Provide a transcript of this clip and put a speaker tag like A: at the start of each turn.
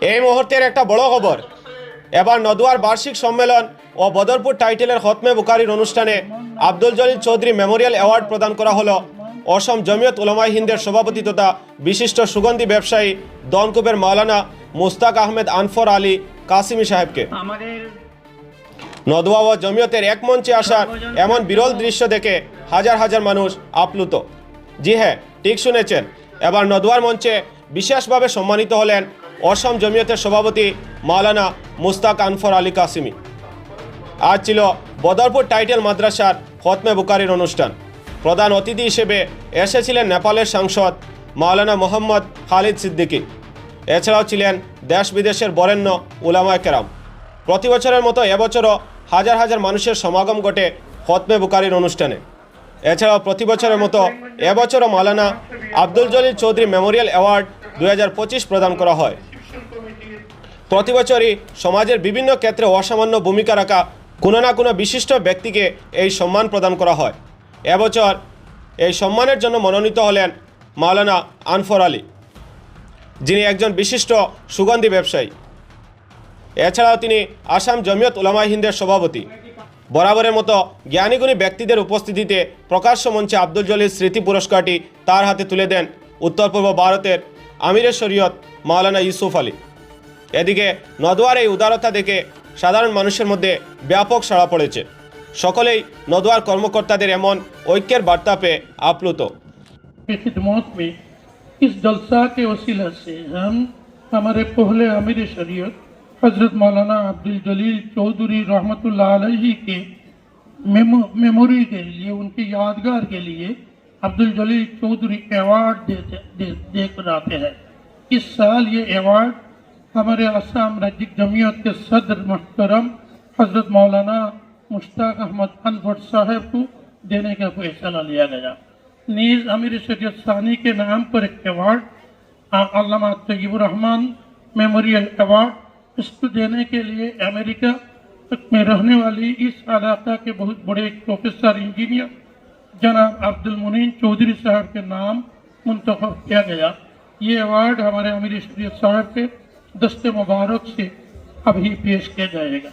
A: এই মুহূর্তের একটা বড় খবর। এবার নদুয়ার বার্ষিক সম্মেলন ও বদরপুর টাইটেলের হতমে বুকারির অনুষ্ঠানে আব্দুল জলিল চৌধুরী মেমোরিয়াল অ্যাওয়ার্ড প্রদান করা হলো। অসম জমিয়ত উলামাই হিন্দের সভাপতি তথা বিশিষ্ট সুগন্ধি ব্যবসায়ী দনকুবের মাওলানা মুস্তাক আহমেদ আনফর আলী কাসিমি সাহেবকে। নদুয়া ও জমিয়তের এক মঞ্চে আসার এমন বিরল দৃশ্য দেখে হাজার হাজার মানুষ আপ্লুত। জি হ্যাঁ ঠিক শুনেছেন। এবার নদুয়ার মঞ্চে বিশেষভাবে সম্মানিত হলেন অসম জমিয়তের সভাপতি মাওলানা মুস্তাক আনফর আলী কাসিমি। আজ ছিল বদরপুর টাইটেল মাদ্রাসার ফতমে বুকারির অনুষ্ঠান। প্রধান অতিথি হিসেবে এসেছিলেন নেপালের সাংসদ মাওলানা মোহাম্মদ খালিদ সিদ্দিকী। এছাড়াও ছিলেন দেশ বিদেশের বরেণ্য উলামায় কেরাম। প্রতি বছরের মতো এবছরও হাজার হাজার মানুষের সমাগম ঘটে ফতমে বুকারির অনুষ্ঠানে। এছাড়াও প্রতি বছরের মতো এবছরও মাওলানা আব্দুল জলিল চৌধুরী মেমোরিয়াল অ্যাওয়ার্ড দু হাজার পঁচিশ প্রদান করা হয়। প্রতি বছরই সমাজের বিভিন্ন ক্ষেত্রে অসামান্য ভূমিকা রাখা কোনো না কোনো বিশিষ্ট ব্যক্তিকে এই সম্মান প্রদান করা হয়। এবছর এই সম্মানের জন্য মনোনীত হলেন মাওলানা আনফর আলী, যিনি একজন বিশিষ্ট সুগন্ধি ব্যবসায়ী। এছাড়াও তিনি আসাম জমিয়ত উলামা হিন্দের সভাপতি। বরাবরের মতো জ্ঞানীগুণী ব্যক্তিদের উপস্থিতিতে প্রকাশ্য মঞ্চে আব্দুল জলিল স্মৃতি পুরস্কারটি তার হাতে তুলে দেন উত্তর পূর্ব ভারতের আমিরের শরীয়ত মাওলানা ইউসুফ আলী এদিকে নদোয়ার এই উদারতা দেখে সাধারণ মানুষের মধ্যে ব্যাপক সাড়া পড়েছে সকলেই নদোয়ার কর্মকর্তাদের এমন ঐক্যের বার্তা পেয়ে আপ্লুত
B: की खिदमत में इस जलसा के वसीला से हम हमारे पहले अमीर शरीयत हजरत मौलाना अब्दुल जलील चौधरी रहमतुल्लाह अलैहि के मेमो, मेमोरी के लिए उनकी यादगार के लिए अब्दुल जलील चौधरी अवार्ड देते दे, दे आते हैं। इस साल ये अवार्ड हमारे असम राज्य जमीयत के सदर मुहतरम हज़रत मौलाना मुश्ताक अहमद अनवर साहब को देने का फैसला लिया गया। नीज अमीर शरीयत सानी के नाम पर एक award Allama Tayyabur Rahman memorial award इसको देने के लिए अमेरिका में रहने वाली इस इलाका के बहुत बड़े प्रोफेसर इंजीनियर जनाब अब्दुल मुनीन चौधरी साहब के नाम मुंतब किया गया। ये अवार्ड हमारे अमीर शरीत साहब के दस्ते मुबारक से अभी पेश किया जाएगा।